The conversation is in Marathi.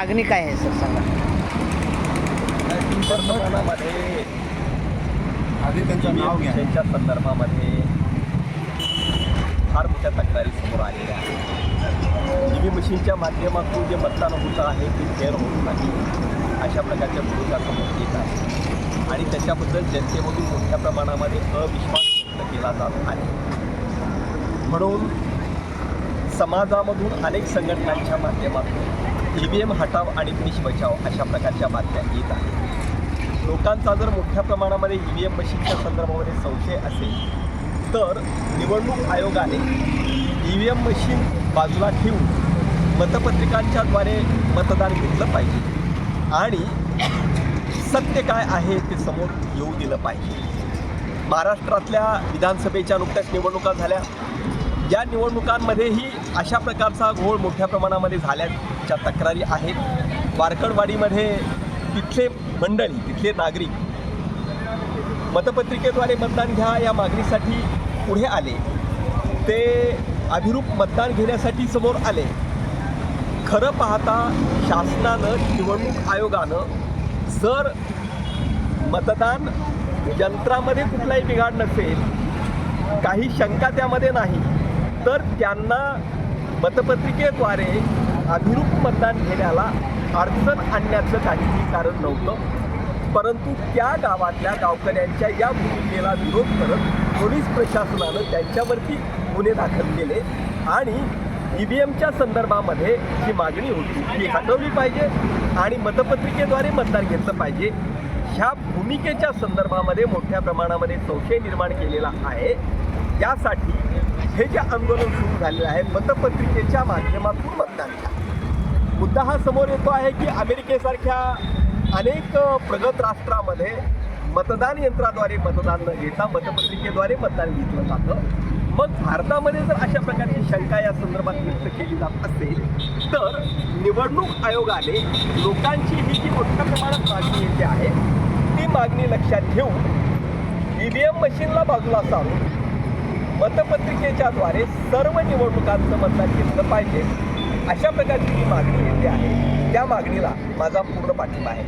मागणी काय आहे सर सांगा. वर्तमानामध्ये आधी त्यांचं नाव घ्या. त्यांच्या संदर्भामध्ये फार मोठ्या तक्रारी समोर आलेल्या आहेत. ईव्ही मशीनच्या माध्यमातून जे मतदान होतं आहे ते फेअर होत नाही अशा प्रकारच्या भूमिकासमोर येत आहे आणि त्याच्याबद्दल जनतेमधून मोठ्या प्रमाणामध्ये अविश्वास व्यक्त केला जात आहे. म्हणून समाजामधून अनेक संघटनांच्या माध्यमातून ई व्ही एम हटाव आणि देश बचाव अशा प्रकारच्या बातम्या येत आहेत. लोकांचा जर मोठ्या प्रमाणामध्ये ई व्ही एम मशीनच्या संदर्भामध्ये संशय असेल तर निवडणूक आयोगाने ई व्ही एम मशीन बाजूला ठेवून मतपत्रिकांच्याद्वारे मतदान घेतलं पाहिजे. आणि सत्य काय आहे ते समोर येऊ दिलं पाहिजे. महाराष्ट्रातल्या विधानसभेच्या नुकत्याच निवडणुका झाल्या. या निवडणुकांमध्येही अशा प्रकारचा घोळ मोठ्या प्रमाणामध्ये झाल्याच्या तक्रारी आहेत. वारकडवाडीमध्ये तिथले मंडळी तिथले नागरिक मतपत्रिकेद्वारे मतदान घ्या या मागणीसाठी पुढे आले. ते अभिरूप मतदान घेण्यासाठी समोर आले. खरं पाहता शासनानं निवडणूक आयोगानं जर मतदान यंत्रामध्ये कुठलाही बिघाड नसेल काही शंका त्यामध्ये नाही. तर त्यांना मतपत्रिकेद्वारे अभिरूप मतदान घेण्याला अडचण आणण्याचं काहीही कारण नव्हतं. परंतु त्या गावातल्या गावकऱ्यांच्या या भूमिकेला विरोध करत पोलीस प्रशासनानं त्यांच्यावरती गुन्हे दाखल केले आणि ई व्ही एमच्या संदर्भामध्ये जी मागणी होती ती हटवली पाहिजे आणि मतपत्रिकेद्वारे मतदान घेतलं पाहिजे. ह्या भूमिकेच्या संदर्भामध्ये मोठ्या प्रमाणामध्ये संशय निर्माण केलेला आहे. त्यासाठी हे जे आंदोलन सुरू झालेलं आहे. मतपत्रिकेच्या माध्यमातून मतदान घ्या मुद्दा हा समोर येतो आहे की अमेरिकेसारख्या अनेक प्रगत राष्ट्रामध्ये मतदान यंत्राद्वारे मतदान न घेता मतपत्रिकेद्वारे मतदान घेतलं जातं. मग भारतामध्ये जर अशा प्रकारची शंका या संदर्भात व्यक्त केली जात असेल तर निवडणूक आयोगाने लोकांची ही जी मोठ्या प्रमाणात मागणी येते आहे ती मागणी लक्षात घेऊन ई व्ही एम मशीनला बाजूला सारून मतपत्रिकेच्याद्वारे सर्व निवडणुकांचं मतदान घेतलं पाहिजे. अशा प्रकारची जी मागणी येते आहे. त्या मागणीला माझा पूर्ण पाठिंबा आहे.